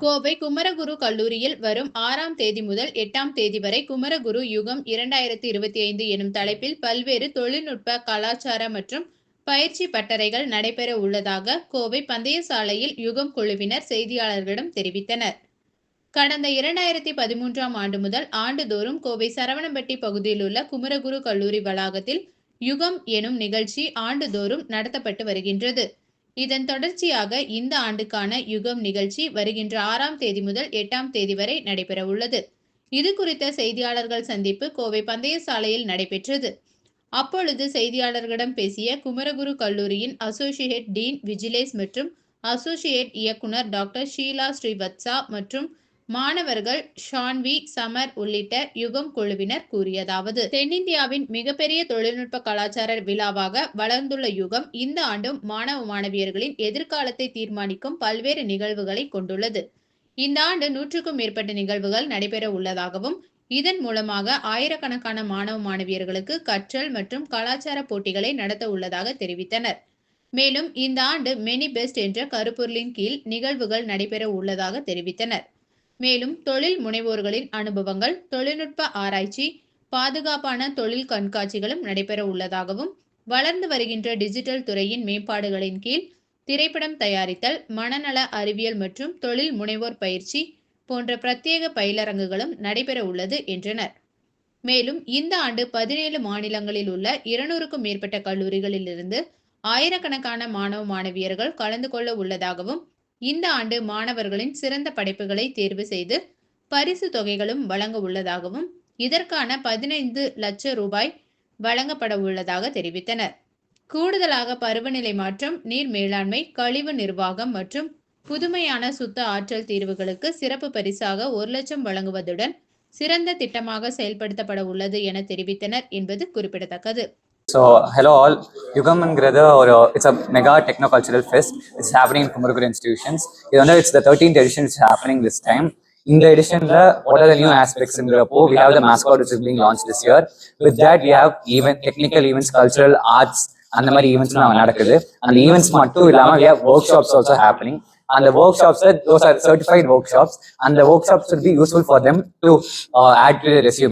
கோவை குமரகுரு கல்லூரியில் வரும் ஆறாம் தேதி முதல் எட்டாம் தேதி வரை குமரகுரு யுகம் இரண்டாயிரத்தி இருபத்தி ஐந்து எனும் தலைப்பில் பல்வேறு தொழில்நுட்ப கலாச்சார மற்றும் பயிற்சி பட்டறைகள் நடைபெற உள்ளதாக கோவை பந்தயசாலையில் யுகம் குழுவினர் செய்தியாளர்களிடம் தெரிவித்தனர். கடந்த இரண்டாயிரத்தி பதிமூன்றாம் ஆண்டு முதல் ஆண்டுதோறும் கோவை சரவணம்பட்டி பகுதியில் உள்ள குமரகுரு கல்லூரி வளாகத்தில் யுகம் எனும் நிகழ்ச்சி ஆண்டுதோறும் நடத்தப்பட்டு வருகின்றது. இதன் தொடர்ச்சியாக இந்த ஆண்டுக்கான யுகம் நிகழ்ச்சி வருகின்ற ஆறாம் தேதி முதல் எட்டாம் தேதி வரை நடைபெற உள்ளது. இது குறித்த செய்தியாளர்கள் சந்திப்பு கோவை பந்தயசாலையில் நடைபெற்றது. அப்பொழுது செய்தியாளர்களிடம் பேசிய குமரகுரு கல்லூரியின் அசோசியேட் டீன் விஜிலேஸ் மற்றும் அசோசியேட் இயக்குனர் டாக்டர் ஷீலா ஸ்ரீவத்சா மற்றும் மாணவர்கள் ஷான்வி சமர் உள்ளிட்ட யுகம் குழுவினர் கூறியதாவது தென்னிந்தியாவின் மிகப்பெரிய தொழில்நுட்ப கலாச்சார விழாவாக வளர்ந்துள்ள யுகம் இந்த ஆண்டும் மாணவ மாணவியர்களின் எதிர்காலத்தை தீர்மானிக்கும் பல்வேறு நிகழ்வுகளை கொண்டுள்ளது. இந்த ஆண்டு நூற்றுக்கும் மேற்பட்ட நிகழ்வுகள் நடைபெற உள்ளதாகவும் இதன் மூலமாக ஆயிரக்கணக்கான மாணவ மாணவியர்களுக்கு கற்றல் மற்றும் கலாச்சார போட்டிகளை நடத்த உள்ளதாக தெரிவித்தனர். மேலும் இந்த ஆண்டு மெனி பெஸ்ட் என்ற கருப்பொருளின் கீழ் நிகழ்வுகள் நடைபெற உள்ளதாக தெரிவித்தனர். மேலும் தொழில் முனைவோர்களின் அனுபவங்கள் தொழில்நுட்ப ஆராய்ச்சி பாதுகாப்பான தொழில் கண்காட்சிகளும் நடைபெற உள்ளதாகவும் வளர்ந்து வருகின்ற டிஜிட்டல் துறையின் மேம்பாடுகளின் கீழ் திரைப்படம் தயாரித்தல் மனநல அறிவியல் மற்றும் தொழில் முனைவோர் பயிற்சி போன்ற பிரத்யேக பயிலரங்குகளும் நடைபெற உள்ளது என்றனர். மேலும் இந்த ஆண்டு பதினேழு மாநிலங்களில் உள்ள இருநூறுக்கும் மேற்பட்ட கல்லூரிகளிலிருந்து ஆயிரக்கணக்கான மாணவ மாணவியர்கள் கலந்து கொள்ள உள்ளதாகவும் இந்த ஆண்டு மாணவர்களின் சிறந்த படைப்புகளை தேர்வு செய்து பரிசு தொகைகளும் வழங்க உள்ளதாகவும் இதற்கான பதினைந்து லட்சம் ரூபாய் வழங்கப்பட உள்ளதாக தெரிவித்தனர். கூடுதலாக பருவநிலை மாற்றம் நீர் மேலாண்மை கழிவு நிர்வாகம் மற்றும் புதுமையான சுத்த ஆற்றல் தீர்வுகளுக்கு சிறப்பு பரிசாக ஒரு லட்சம் வழங்குவதுடன் சிறந்த திட்டமாக செயல்படுத்தப்பட உள்ளது என தெரிவித்தனர் என்பது குறிப்பிடத்தக்கது. ஸோ ஹலோ ஆல் யுகம்ங்கிறது ஒரு it's a mega techno cultural fest it's happening in Kumaraguru institutions இது வந்து it's the thirteenth edition it's happening this time இந்த எடிஷன்ல what are the new ஆஸ்பெக்ட்ஸ்ங்கிறப்போ we have the mascot it's being launch this year with that we have event technical events cultural arts அந்த மாதிரி events நடக்குது அந்த events மட்டும் இல்லாமல் we have workshops also happening அந்த workshops those are certified workshops அந்த workshops will be useful for them to add to resume